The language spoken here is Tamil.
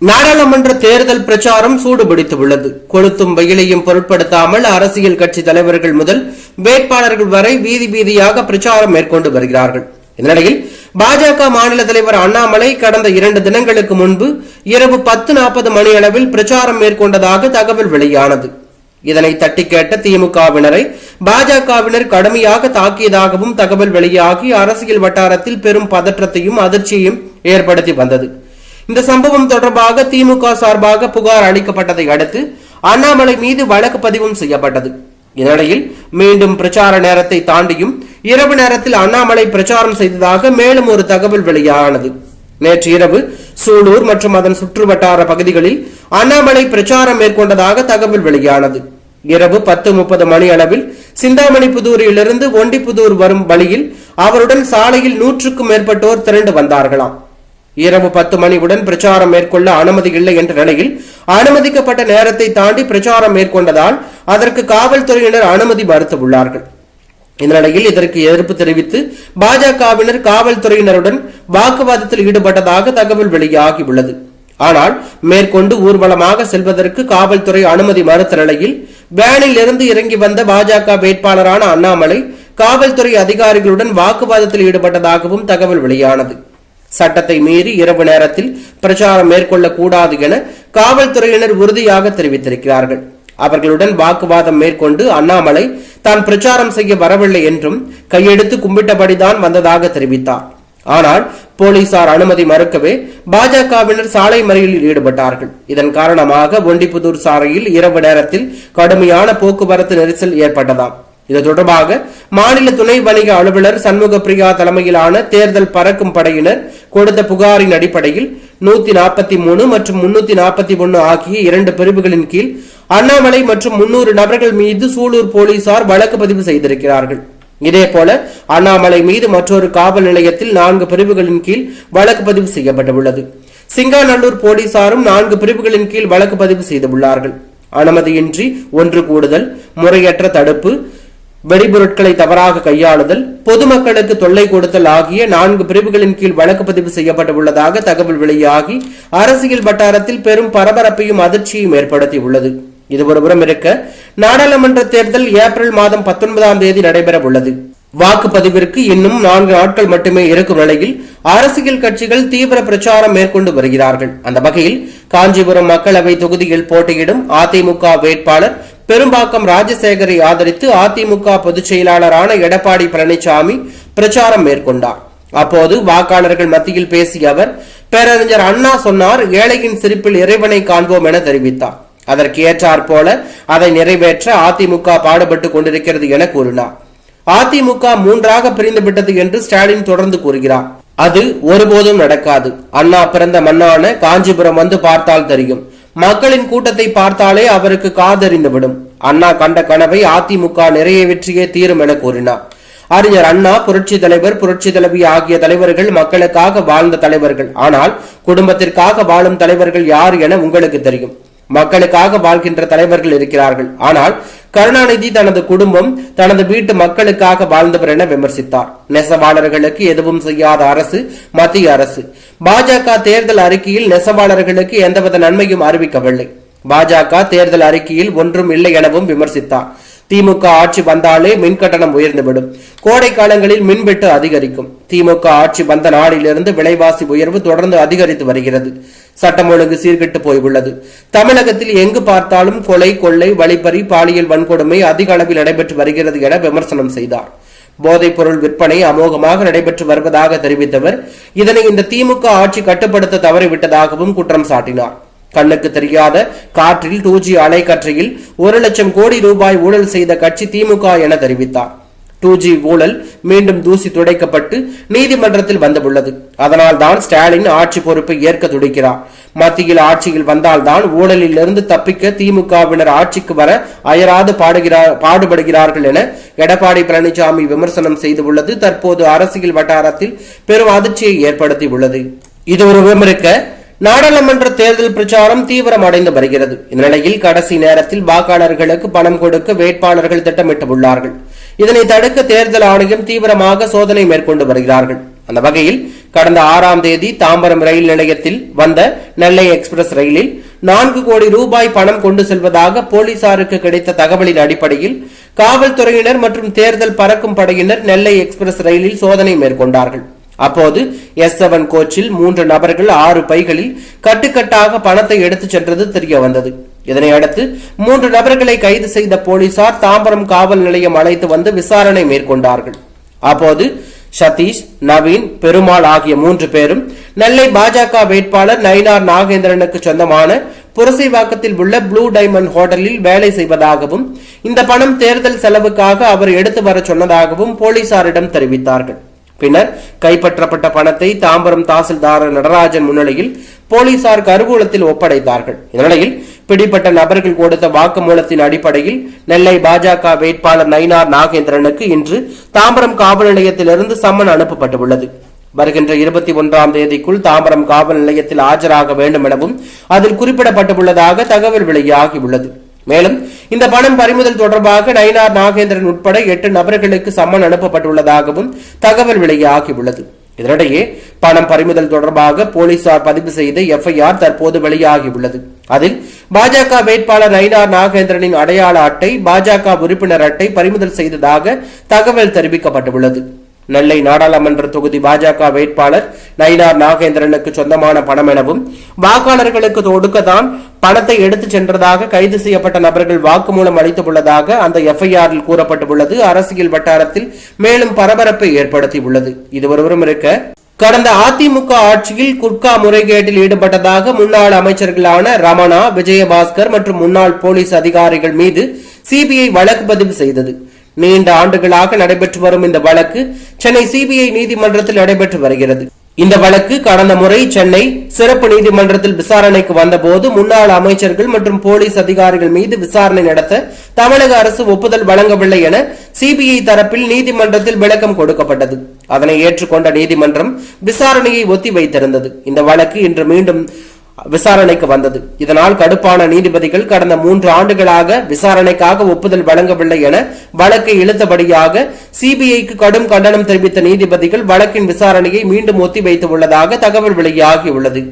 நாடாளுமன்ற தேர்தல் பிரச்சாரம் சூடுபிடித்துள்ளது. கொளுத்தும் வெயிலையும் பொருட்படுத்தாமல் அரசியல் கட்சி தலைவர்கள் முதல் வேட்பாளர்கள் வரை வீதி வீதியாக பிரச்சாரம் மேற்கொண்டு வருகிறார்கள். இந்நிலையில் பாஜக மாநில தலைவர் அண்ணாமலை கடந்த இரண்டு தினங்களுக்கு முன்பு இரவு பத்து நாற்பது மணியளவில் பிரச்சாரம் மேற்கொண்டதாக தகவல் வெளியானது. இதனை தட்டி கேட்ட திமுகவினரை பாஜகவினர் கடுமையாக தாக்கியதாகவும் தகவல் வெளியாகி அரசியல் வட்டாரத்தில் பெரும் பதற்றத்தையும் அதிர்ச்சியையும் ஏற்படுத்தி வந்தது. இந்த சம்பவம் தொடர்பாக திமுக சார்பாக புகார் அளிக்கப்பட்டதை அடுத்து அண்ணாமலை மீது வழக்கு பதிவும் செய்யப்பட்டது. இந்நிலையில் மீண்டும் பிரச்சார நேரத்தை தாண்டியும் இரவு நேரத்தில் அண்ணாமலை பிரச்சாரம் செய்ததாக மேலும் ஒரு தகவல் வெளியானது. நேற்று இரவு சூலூர் மற்றும் அதன் சுற்றுவட்டார பகுதிகளில் அண்ணாமலை பிரச்சாரம் மேற்கொண்டதாக தகவல் வெளியானது. இரவு பத்து முப்பது மணி அளவில் சிந்தாமணிப்புதூரிலிருந்து ஒண்டிப்புதூர் வரும் வழியில் அவருடன் சாலையில் நூற்றுக்கும் மேற்பட்டோர் திரண்டு வந்தார்களாம். இரவு பத்து மணியுடன் பிரச்சாரம் மேற்கொள்ள அனுமதி இல்லை என்ற நிலையில் அனுமதிக்கப்பட்ட நேரத்தை தாண்டி பிரச்சாரம் மேற்கொண்டதால் அதற்கு காவல்துறையினர் அனுமதி மறுத்துள்ளார்கள். இந்த நிலையில் இதற்கு எதிர்ப்பு தெரிவித்து பாஜகவினர் காவல்துறையினருடன் வாக்குவாதத்தில் ஈடுபட்டதாக தகவல் வெளியாகியுள்ளது. ஆனால் மேற்கொண்டு ஊர்வலமாக செல்வதற்கு காவல்துறை அனுமதி மறுத்த நிலையில் வேனில் இருந்து இறங்கி வந்த பாஜக வேட்பாளரான அண்ணாமலை காவல்துறை அதிகாரிகளுடன் வாக்குவாதத்தில் ஈடுபட்டதாகவும் தகவல் வெளியானது. சட்டத்தை மீறி இரவு நேரத்தில் பிரச்சாரம் மேற்கொள்ளக்கூடாது என காவல்துறையினர் உறுதியாக தெரிவித்திருக்கிறார்கள். அவர்களுடன் வாக்குவாதம் மேற்கொண்டு அண்ணாமலை தான் பிரச்சாரம் செய்ய வரவில்லை என்றும் கையெடுத்து கும்பிட்டபடிதான் வந்ததாக தெரிவித்தார். ஆனால் போலீசார் அனுமதி மறுக்கவே பாஜகவினர் சாலை மறியலில் ஈடுபட்டார்கள். இதன் காரணமாக ஒண்டிப்புதூர் சாலையில் இரவு நேரத்தில் கடுமையான போக்குவரத்து நெரிசல் ஏற்பட்டதாம். இது தொடர்பாக மாநில துணை வணிக அலுவலர் சண்முக பிரியா தலைமையிலான தேர்தல் பறக்கும் படையினர் கொடுத்த புகாரின் அடிப்படையில் நூத்தி நாற்பத்தி மூணு மற்றும் முன்னூத்தி நாற்பத்தி ஒன்னு ஆகிய இரண்டு பிரிவுகளின் கீழ் அண்ணாமலை மற்றும் முன்னூறு நபர்கள் மீது சூலூர் போலீசார் வழக்கு பதிவு செய்திருக்கிறார்கள். இதேபோல அண்ணாமலை மீது மற்றொரு காவல் நிலையத்தில் நான்கு பிரிவுகளின் கீழ் வழக்கு பதிவு செய்யப்பட்டுள்ளது. சிங்காநல்லூர் போலீசாரும் நான்கு பிரிவுகளின் கீழ் வழக்கு பதிவு செய்துள்ளார்கள். அனுமதியின்றி ஒன்று கூடுதல் முறையற்ற தடுப்பு வெடிபொருட்களை தவறாக கையாளுதல் பொதுமக்களுக்கு தொல்லை கொடுத்தல் ஆகிய நான்கு பிரிவுகளின் கீழ் வழக்கு பதிவு செய்யப்பட்டுள்ளதாக தகவல் வெளியாகி அரசியல் வட்டாரத்தில் பெரும் பரபரப்பையும் அதிர்ச்சியையும் ஏற்படுத்தியுள்ளது. இது ஒருபுறம் இருக்க நாடாளுமன்ற தேர்தல் ஏப்ரல் மாதம் பத்தொன்பதாம் தேதி நடைபெற உள்ளது வாக்குப்பதிவிற்கு இன்னும் நான்கு நாட்கள் மட்டுமே இருக்கும் நிலையில் அரசியல் கட்சிகள் தீவிர பிரச்சாரம் மேற்கொண்டு வருகிறார்கள். அந்த வகையில் காஞ்சிபுரம் மக்களவை தொகுதியில் போட்டியிடும் அதிமுக வேட்பாளர் பெரும்பாக்கம் ராஜசேகரை ஆதரித்து அதிமுக பொதுச் செயலாளரான எடப்பாடி பழனிசாமி பிரச்சாரம் மேற்கொண்டார். அப்போது வாக்காளர்கள் மத்தியில் பேசிய அவர் பேரறிஞர் அண்ணா சொன்னார் ஏழையின் சிரிப்பில் இறைவனை காண்போம் என தெரிவித்தார். அதற்கு ஏற்றாற் போல அதை நிறைவேற்ற அதிமுக பாடுபட்டு கொண்டிருக்கிறது என கூறினார். அதிமுக மூன்றாக பிரிந்து விட்டது என்று ஸ்டாலின் தொடர்ந்து கூறுகிறார். அது ஒருபோதும் நடக்காது. அண்ணா பிறந்த மண்ணான காஞ்சிபுரம் வந்து பார்த்தால் தெரியும். மக்களின் கூட்டத்தை பார்த்தாலே அவருக்கு காதறிந்துவிடும். அண்ணா கண்ட கனவை அதிமுக நிறைவேற்றியே தீரும் என கூறினார். அறிஞர் அண்ணா புரட்சி தலைவர் புரட்சி தலைவி ஆகிய தலைவர்கள் மக்களுக்காக வாழ்ந்த தலைவர்கள். ஆனால் குடும்பத்திற்காக வாழும் தலைவர்கள் யார் என உங்களுக்கு தெரியும். மக்களுக்காக வாழ்கின்ற தலைவர்கள் இருக்கிறார்கள். ஆனால் கருணாநிதி தனது குடும்பம் தனது வீட்டு மக்களுக்காக வாழ்ந்தவர் என விமர்சித்தார். நெசவாளர்களுக்கு எதுவும் செய்யாத அரசு மத்திய அரசு. பாஜக தேர்தல் அறிக்கையில் நெசவாளர்களுக்கு எந்தவித நன்மையும் அறிவிக்கவில்லை. பாஜக தேர்தல் அறிக்கையில் ஒன்றும் இல்லை எனவும் விமர்சித்தார். திமுக ஆட்சி வந்தாலே மின் கட்டணம் உயர்ந்துவிடும். கோடை காலங்களில் மின்வெட்டு அதிகரிக்கும். திமுக ஆட்சி வந்த நாளிலிருந்து விலைவாசி உயர்வு தொடர்ந்து அதிகரித்து வருகிறது. சட்டம் ஒழுங்கு சீர்கெட்டு போயுள்ளது. தமிழகத்தில் எங்கு பார்த்தாலும் கொலை கொள்ளை வழிப்பறி பாலியல் வன்கொடுமை அதிக அளவில் நடைபெற்று வருகிறது என விமர்சனம் செய்தார். போதைப் பொருள் விற்பனை அமோகமாக நடைபெற்று வருவதாக தெரிவித்தவர். இதனை இந்த திமுக ஆட்சி கட்டுப்படுத்த தவறிவிட்டதாகவும் குற்றம் சாட்டினார். கண்ணுக்கு தெரியாத காற்றில் டூ ஜி அலைக்கற்றையில் ஒரு லட்சம் கோடி ரூபாய் ஊழல் செய்த கட்சி திமுக என தெரிவித்தார். டூ ஜி ஊழல் மீண்டும் தூசி துடைக்கப்பட்டு நீதிமன்றத்தில் வந்துள்ளது. அதனால்தான் ஸ்டாலின் ஆட்சி பொறுப்பை ஏற்க துடிக்கிறார். மத்தியில் ஆட்சியில் வந்தால்தான் ஊழலில் இருந்து தப்பிக்க திமுகவினர் ஆட்சிக்கு வர அயராது பாடுகிறார் பாடுபடுகிறார்கள் என எடப்பாடி பழனிசாமி விமர்சனம் செய்துள்ளது. தற்போது அரசியல் வட்டாரத்தில் பெரும் அதிர்ச்சியை ஏற்படுத்தியுள்ளது. இது ஒரு விமர்க்க நாடாளுமன்ற தேர்தல் பிரச்சாரம் தீவிரம் அடைந்து வருகிறது இந்நிலையில் கடைசி நேரத்தில் வாக்காளர்களுக்கு பணம் கொடுக்க வேட்பாளர்கள் திட்டமிட்டுள்ளார்கள். இதனை தடுக்க தேர்தல் ஆணையம் தீவிரமாக சோதனை மேற்கொண்டு வருகிறார்கள். அந்த வகையில் கடந்த ஆறாம் தேதி தாம்பரம் ரயில் நிலையத்தில் வந்த நெல்லை எக்ஸ்பிரஸ் ரயிலில் நான்கு கோடி ரூபாய் பணம் கொண்டு செல்வதாக போலீசாருக்கு கிடைத்த தகவலின் அடிப்படையில் காவல்துறையினர் மற்றும் தேர்தல் பறக்கும் படையினர் நெல்லை எக்ஸ்பிரஸ் ரயிலில் சோதனை மேற்கொண்டார்கள். அப்போது எஸ் செவன் கோச்சில் மூன்று நபர்கள் ஆறு பைகளில் கட்டுக்கட்டாக பணத்தை எடுத்துச் சென்றது தெரிய வந்தது இதனையடுத்து மூன்று நபர்களை கைது செய்த போலீசார் தாம்பரம் காவல் நிலையம் அழைத்து வந்து விசாரணை மேற்கொண்டார்கள். அப்போது சதீஷ் நவீன் பெருமாள் ஆகிய மூன்று பேரும் நெல்லை பாஜக வேட்பாளர் நயினார் நாகேந்திரனுக்கு சொந்தமான புரசைவாக்கத்தில் உள்ள ப்ளூ டைமண்ட் ஹோட்டலில் வேலை செய்வதாகவும் இந்த பணம் தேர்தல் செலவுக்காக அவர் எடுத்து வர சொன்னதாகவும் போலீசாரிடம் தெரிவித்தார்கள். பின்னர் கைப்பற்றப்பட்ட பணத்தை தாம்பரம் தாசில்தார் நடராஜன் முன்னிலையில் போலீசார் கருவூலத்தில் ஒப்படைத்தார்கள். இந்நிலையில் பிடிப்பட்ட நபர்கள் கொடுத்த வாக்குமூலத்தின் அடிப்படையில் நெல்லை பாஜக வேட்பாளர் நயினார் நாகேந்திரனுக்கு இன்று தாம்பரம் காவல் நிலையத்திலிருந்து சம்மன் அனுப்பப்பட்டுள்ளது. வருகின்ற இருபத்தி ஒன்றாம் தேதிக்குள் தாம்பரம் காவல் நிலையத்தில் ஆஜராக வேண்டும் எனவும் அதில் குறிப்பிடப்பட்டுள்ளதாக தகவல் வெளியாகியுள்ளது. மேலும் இந்த பணம் பறிமுதல் தொடர்பாக நயினார் நாகேந்திரன் உட்பட எட்டு நபர்களுக்கு சம்மன் அனுப்பப்பட்டுள்ளதாகவும் தகவல் வெளியாகியுள்ளது. இதனிடையே பணம் பறிமுதல் தொடர்பாக போலீசார் பதிவு செய்த எஃப்ஐஆர் தற்போது வெளியாகியுள்ளது. அதில் பாஜக வேட்பாளர் நயினார் நாகேந்திரனின் அடையாள அட்டை பாஜக உறுப்பினர் அட்டை பறிமுதல் செய்ததாக தகவல் தெரிவிக்கப்பட்டுள்ளது. நெல்லை நாடாளுமன்ற தொகுதி பாஜக வேட்பாளர் நயினார் நாகேந்திரனுக்கு சொந்தமான பணம் எனவும் வாக்காளர்களுக்கு ஒடுக்கத்தான் பணத்தை எடுத்துச் சென்றதாக கைது செய்யப்பட்ட நபர்கள் வாக்குமூலம் அளித்துள்ளதாக அந்த எஃப்ஐஆரில் கூறப்பட்டுள்ளது. அரசியல் வட்டாரத்தில் மேலும் பரபரப்பை ஏற்படுத்தியுள்ளது. இது ஒருவரும் இருக்க கடந்த அதிமுக ஆட்சியில் குட்கா முறைகேட்டில் ஈடுபட்டதாக முன்னாள் அமைச்சர்களான ரமணா விஜயபாஸ்கர் மற்றும் முன்னாள் போலீஸ் அதிகாரிகள் மீது சிபிஐ வழக்கு பதிவு செய்தது. நீண்ட ஆண்டுகளாக நடைபெற்று வரும் இந்த வழக்கு சென்னை சிபிஐ நீதிமன்றத்தில் நடைபெற்று வருகிறது. இந்த வழக்கு கடந்த முறை சென்னை சிறப்பு நீதிமன்றத்தில் விசாரணைக்கு வந்தபோது முன்னாள் அமைச்சர்கள் மற்றும் போலீஸ் அதிகாரிகள் மீது விசாரணை நடத்த தமிழக அரசு ஒப்புதல் வழங்கவில்லை என சிபிஐ தரப்பில் நீதிமன்றத்தில் விளக்கம் கொடுக்கப்பட்டது. அதனை ஏற்றுக்கொண்ட நீதிமன்றம் விசாரணையை ஒத்தி வைத்திருந்தது இந்த வழக்கு இன்று மீண்டும் விசாரணைக்கு வந்தது. இதனால் கடுப்பான நீதிபதிகள் கடந்த மூன்று ஆண்டுகளாக விசாரணைக்காக ஒப்புதல் வழங்கவில்லை என வழக்கை இழுத்தபடியாக சிபிஐக்கு கடும் கண்டனம் தெரிவித்த நீதிபதிகள் வழக்கின் விசாரணையை மீண்டும் ஒத்திவைத்துள்ளதாக தகவல் வெளியாகியுள்ளது.